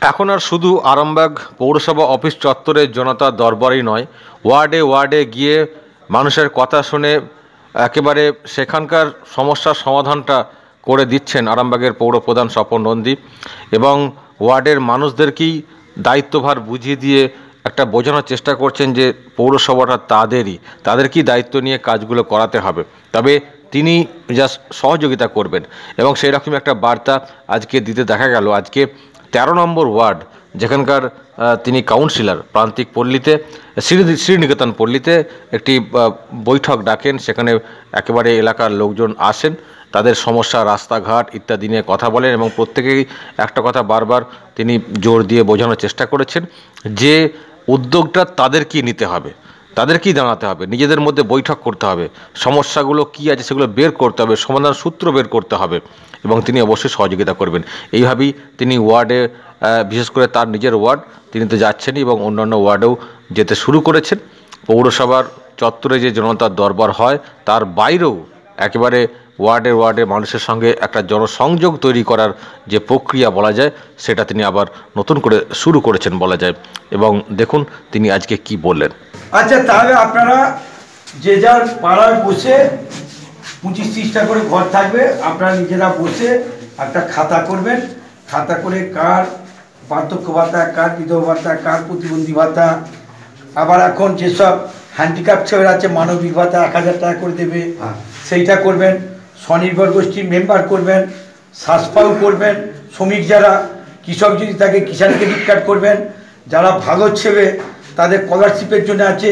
এখন আর শুধু আরামবাগ পৌরসভা অফিস চত্বরের জনতার দরবারই নয়, ওয়ার্ডে ওয়ার্ডে গিয়ে মানুষের কথা শুনে একেবারে সেখানকার সমস্যার সমাধানটা করে দিচ্ছেন আরামবাগের পৌর প্রধান স্বপন নন্দী এবং ওয়ার্ডের মানুষদেরকেই দায়িত্বভার বুঝিয়ে দিয়ে একটা বোঝানোর চেষ্টা করছেন যে পৌরসভাটা তাদেরই তাদেরকেই দায়িত্ব নিয়ে কাজগুলো করাতে হবে। তবে তিনি জাস্ট সহযোগিতা করবেন এবং সেই রকম একটা বার্তা আজকে দিতে দেখা গেল। আজকে তেরো নম্বর ওয়ার্ড, যেখানকার তিনি কাউন্সিলর, প্রান্তিক পল্লীতে, শ্রী শ্রীনিকেতন পল্লীতে একটি বৈঠক ডাকেন, সেখানে একেবারে এলাকার লোকজন আসেন, তাদের সমস্যা, রাস্তাঘাট ইত্যাদি নিয়ে কথা বলেন এবং প্রত্যেকেই একটা কথা বারবার তিনি জোর দিয়ে বোঝানোর চেষ্টা করেছেন যে উদ্যোগটা তাদেরকেই নিতে হবে। তাদেরকেই দাঁড়াতে হবে, নিজেদের মধ্যে বৈঠক করতে হবে, সমস্যাগুলো কি আছে সেগুলো বের করতে হবে, সমাধান সূত্র বের করতে হবে এবং তিনি অবশ্যই সহযোগিতা করবেন। এইভাবেই তিনি ওয়ার্ডে বিশেষ করে তার নিজের ওয়ার্ড, তিনি তো যাচ্ছেনই এবং অন্যান্য ওয়ার্ডেও যেতে শুরু করেছেন। পৌরসভার চত্বরে যে জনতার দরবার হয়, তার বাইরেও একেবারে ওয়ার্ডে ওয়ার্ডে মানুষের সঙ্গে একটা জনসংযোগ তৈরি করার যে প্রক্রিয়া বলা যায় সেটা তিনি আবার নতুন করে শুরু করেছেন বলা যায়। এবং দেখুন তিনি আজকে কি বললেন। আচ্ছা তাহলে আপনারা যে যার পাড়ায় বসে পঁচিশ ত্রিশটা করে ঘর থাকবে আপনারা নিজেরা বসে একটা খাতা করবেন। খাতা করে কার বার্ধক্য ভাতা কার বিধবা ভাতা কার প্রতিবন্ধী ভাতা আবার এখন যেসব হ্যান্ডিক্যাপ ছেলেরা আছে মানবিক ভাতা এক হাজার টাকা করে দেবে সেইটা করবেন। স্বনির্ভর গোষ্ঠীর মেম্বার করবেন শ্বাসপাউ করবেন, শ্রমিক যারা, কৃষক যদি তাকে কিষাণ ক্রেডিট কার্ড করবেন, যারা ভালো ছেলে তাদের স্কলারশিপের জন্য আছে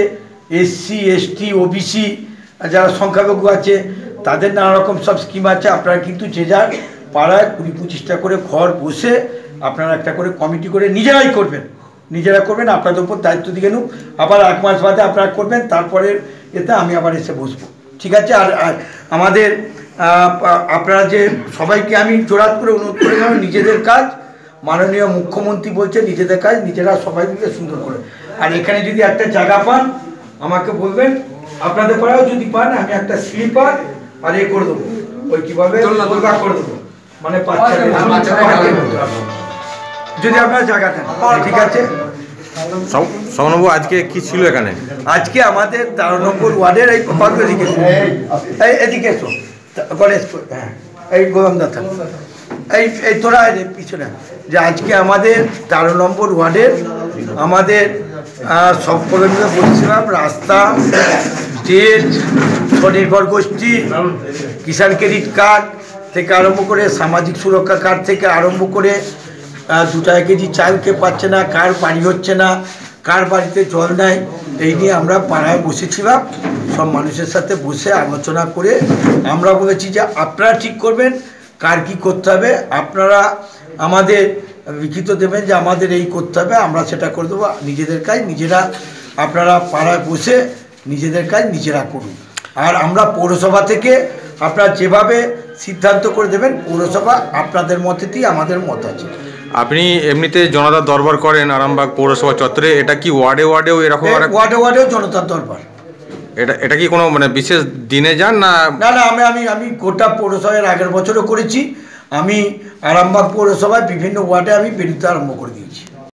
এসসি এসটি ওবিসি যারা সংখ্যালঘু আছে, তাদের নানা রকম সব স্কিম আছে। আপনারা কিন্তু যে যার পাড়ায় কুড়ি পঁচিশটা করে ঘর বসে আপনারা একটা করে কমিটি করে নিজেরাই করবেন। নিজেরা করবেন, আপনাদের উপর দায়িত্ব দিয়ে নুক। আবার এক মাস বাদে আপনারা করবেন তারপরে এতে আমি আবার এসে বসবো। ঠিক আছে? আর আমাদের আপনারা যে সবাইকে আমি জোরাত করে অনুরোধ করে গেলাম নিজেদের কাজ মাননীয় মুখ্যমন্ত্রী বলছে নিজেদের কাজ নিজেরা সবাই মিলে সুন্দর করে। আর এখানে যদি একটা জায়গা পান আমাকে বলবেন আপনাদের পাড়াও যদি পান আমি একটা স্লিপার আর এ করে দেবো। ওই কীভাবে? করে দেবো। মানে। যদি আপনারা জায়গা দেন ঠিক আছে? আজকে কি ছিল এখানে? আজকে আমাদের তেরো নম্বর ওয়ার্ডের এই এদিকে এসো। এদিকে হ্যাঁ এই এই যে আজকে আমাদের তেরো নম্বর আমাদের সব রাস্তা স্বনির্ভর গোষ্ঠী, কিষাণ ক্রেডিট কার্ড থেকে আরম্ভ করে সামাজিক সুরক্ষা কার্ড থেকে আরম্ভ করে দু টাকা কেজি চাল কে পাচ্ছে না, কার বাড়ি হচ্ছে না কার বাড়িতে জল নেয় এই নিয়ে আমরা পাড়ায় বসেছিলাম। সব মানুষের সাথে বসে আলোচনা করে আমরা বলেছি যে আপনারা ঠিক করবেন, কার কি করতে হবে, আপনারা আমাদের লিখিত দেবেন যে আমাদের এই করতে হবে, আমরা সেটা করে দেবো, নিজেদের কাজ নিজেরা, আপনারা পাড়ায় বসে নিজেদের কাজ নিজেরা করুন। আর আমরা পৌরসভা থেকে আপনারা যেভাবে সিদ্ধান্ত করে দেবেন পৌরসভা আপনাদের মতেতেই আমাদের মত আছে। আপনি এমনিতে জনতার দরবার করেন আরামবাগ পৌরসভা চত্বরে এটা কি ওয়ার্ডে ওয়ার্ডেও এরকম আর- ওয়ার্ডে ওয়ার্ডেও জনতার দরবার। এটা এটা কি কোনো মানে বিশেষ দিনে যান না না না আমি আমি আমি গোটা পৌরসভার আগের বছরও করেছি। আমি আরামবাগ পৌরসভায় বিভিন্ন ওয়ার্ডে আমি বেরোতে আরম্ভ করে দিয়েছি।